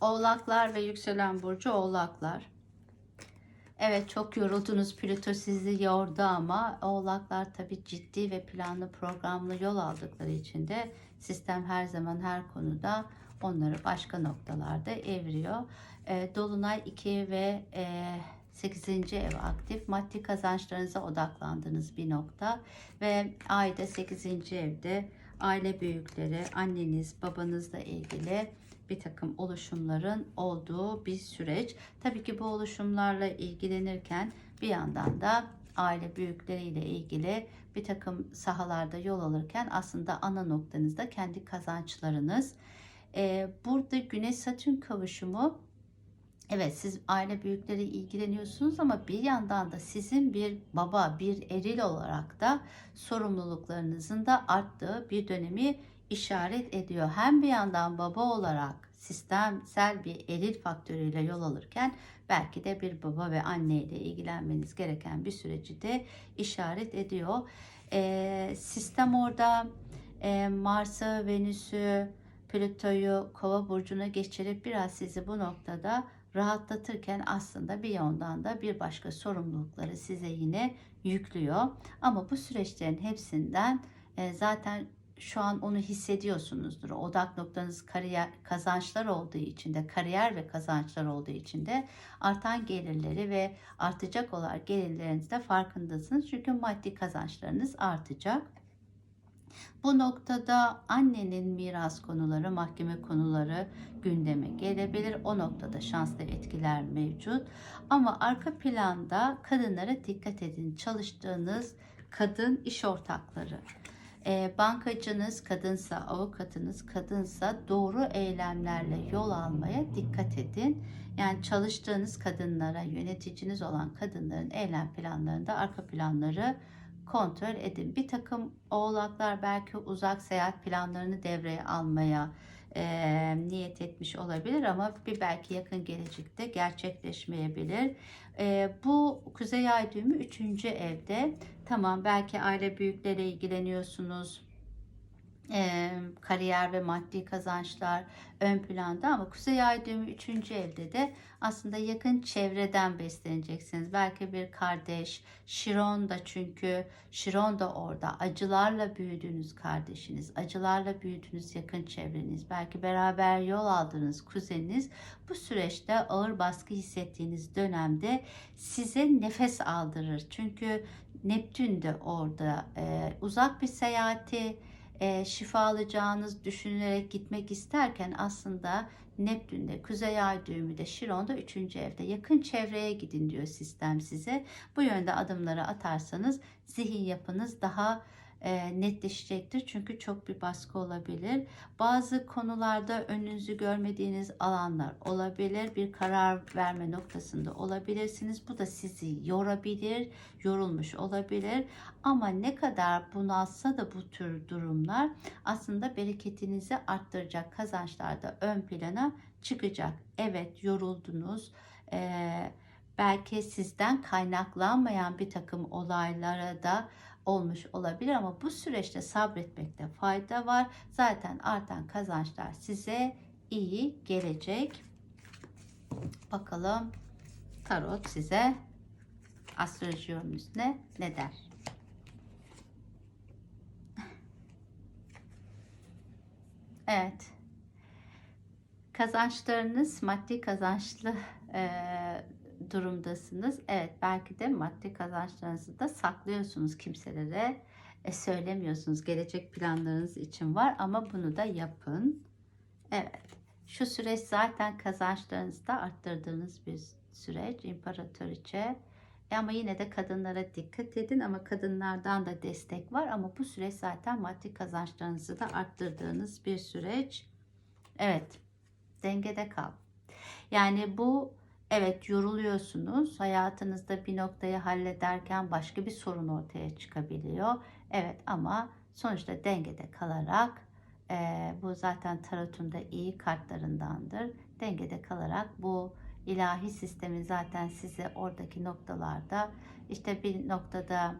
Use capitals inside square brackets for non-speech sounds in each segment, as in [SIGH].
Oğlaklar ve yükselen burcu oğlaklar. Evet çok yoruldunuz. Plüto sizi yordu ama oğlaklar tabii ciddi ve planlı programlı yol aldıkları için de sistem her zaman her konuda onları başka noktalarda evriyor. E, Dolunay 2 ve e, 8. ev aktif. Maddi kazançlarınıza odaklandığınız bir nokta ve ayda 8. evde aile büyükleri, anneniz, babanızla ilgili bir takım oluşumların olduğu bir süreç. Tabii ki bu oluşumlarla ilgilenirken bir yandan da aile büyükleriyle ilgili bir takım sahalarda yol alırken aslında ana noktanızda kendi kazançlarınız. Ee, burada Güneş Satürn kavuşumu Evet siz aile büyükleri ilgileniyorsunuz ama bir yandan da sizin bir baba, bir eril olarak da sorumluluklarınızın da arttığı bir dönemi işaret ediyor. Hem bir yandan baba olarak sistemsel bir eril faktörüyle yol alırken belki de bir baba ve anne ile ilgilenmeniz gereken bir süreci de işaret ediyor. Ee, sistem orada e, Mars'ı, Venüs'ü, Plüto'yu kova burcuna geçirip biraz sizi bu noktada rahatlatırken aslında bir yandan da bir başka sorumlulukları size yine yüklüyor. Ama bu süreçlerin hepsinden e, zaten şu an onu hissediyorsunuzdur. Odak noktanız kariyer kazançlar olduğu için de kariyer ve kazançlar olduğu için de artan gelirleri ve artacak olan gelirlerinizde farkındasınız. Çünkü maddi kazançlarınız artacak. Bu noktada annenin miras konuları, mahkeme konuları gündeme gelebilir. O noktada şanslı etkiler mevcut. Ama arka planda kadınlara dikkat edin. Çalıştığınız kadın iş ortakları, e, bankacınız kadınsa, avukatınız kadınsa doğru eylemlerle yol almaya dikkat edin. Yani çalıştığınız kadınlara, yöneticiniz olan kadınların eylem planlarında arka planları kontrol edin. Bir takım oğlaklar belki uzak seyahat planlarını devreye almaya e, niyet etmiş olabilir ama bir belki yakın gelecekte gerçekleşmeyebilir. E, bu Kuzey Ay düğümü 3. evde. Tamam belki aile büyükleriyle ilgileniyorsunuz e, kariyer ve maddi kazançlar ön planda ama Kuzey Ay düğümü 3. evde de aslında yakın çevreden besleneceksiniz. Belki bir kardeş, Şiron da çünkü Şiron da orada acılarla büyüdüğünüz kardeşiniz, acılarla büyüdüğünüz yakın çevreniz, belki beraber yol aldığınız kuzeniniz bu süreçte ağır baskı hissettiğiniz dönemde size nefes aldırır. Çünkü Neptün de orada e, uzak bir seyahati, e, şifa alacağınız düşünülerek gitmek isterken aslında Neptün'de, Kuzey Ay düğümü de Şiron'da 3. evde yakın çevreye gidin diyor sistem size. Bu yönde adımları atarsanız zihin yapınız daha e, netleşecektir. Çünkü çok bir baskı olabilir. Bazı konularda önünüzü görmediğiniz alanlar olabilir. Bir karar verme noktasında olabilirsiniz. Bu da sizi yorabilir, yorulmuş olabilir. Ama ne kadar bunalsa da bu tür durumlar aslında bereketinizi arttıracak kazançlar da ön plana çıkacak. Evet yoruldunuz. Ee, belki sizden kaynaklanmayan bir takım olaylara da olmuş olabilir ama bu süreçte sabretmekte fayda var. Zaten artan kazançlar size iyi gelecek. Bakalım tarot size astroloji yorumlusuna ne der? [LAUGHS] Evet. Kazançlarınız maddi kazançlı e, durumdasınız. Evet belki de maddi kazançlarınızı da saklıyorsunuz kimselere e, söylemiyorsunuz. Gelecek planlarınız için var ama bunu da yapın. Evet. Şu süreç zaten kazançlarınızı da arttırdığınız bir süreç. İmparatoriçe. E ama yine de kadınlara dikkat edin ama kadınlardan da destek var ama bu süreç zaten maddi kazançlarınızı da arttırdığınız bir süreç. Evet. Dengede kal. Yani bu Evet yoruluyorsunuz. Hayatınızda bir noktayı hallederken başka bir sorun ortaya çıkabiliyor. Evet ama sonuçta dengede kalarak e, bu zaten tarotun da iyi kartlarındandır. Dengede kalarak bu ilahi sistemin zaten size oradaki noktalarda işte bir noktada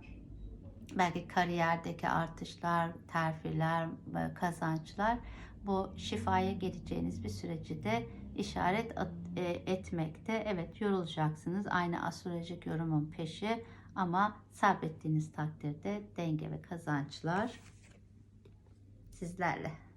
belki kariyerdeki artışlar, terfiler, kazançlar bu şifaya geleceğiniz bir süreci de işaret e, etmekte. Evet yorulacaksınız aynı astrolojik yorumun peşi ama sabrettiğiniz takdirde denge ve kazançlar sizlerle.